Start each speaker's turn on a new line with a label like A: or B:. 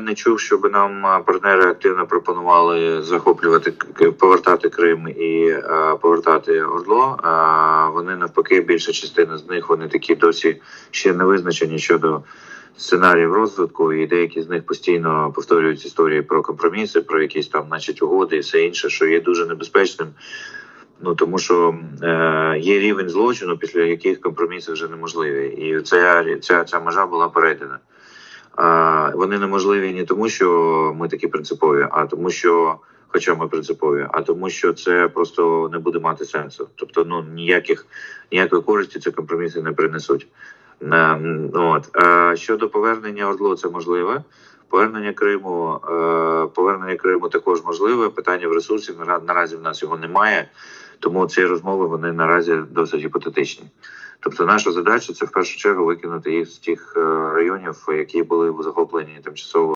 A: Не чув, щоб нам партнери активно пропонували захоплювати повертати Крим і а, повертати Ордло. А вони навпаки, більша частина з них вони такі досі ще не визначені щодо сценаріїв розвитку, і деякі з них постійно повторюють історії про компроміси, про якісь там, значить, угоди і все інше, що є дуже небезпечним. Ну тому що е, є рівень злочину, після яких компроміси вже неможливі, і ця, ця, ця межа була перейдена. Вони неможливі не тому, що ми такі принципові, а тому, що, хоча ми принципові, а тому, що це просто не буде мати сенсу. Тобто, ну ніяких ніякої користі ці компроміси не принесуть. Ну, от. Щодо повернення Ордло, це можливе. Повернення Криму, е, повернення Криму також можливе. Питання в ресурсі наразі в нас його немає, тому ці розмови вони наразі досить гіпотетичні. Тобто, наша задача це в першу чергу викинути їх з тих е, районів, які були захоплені тимчасово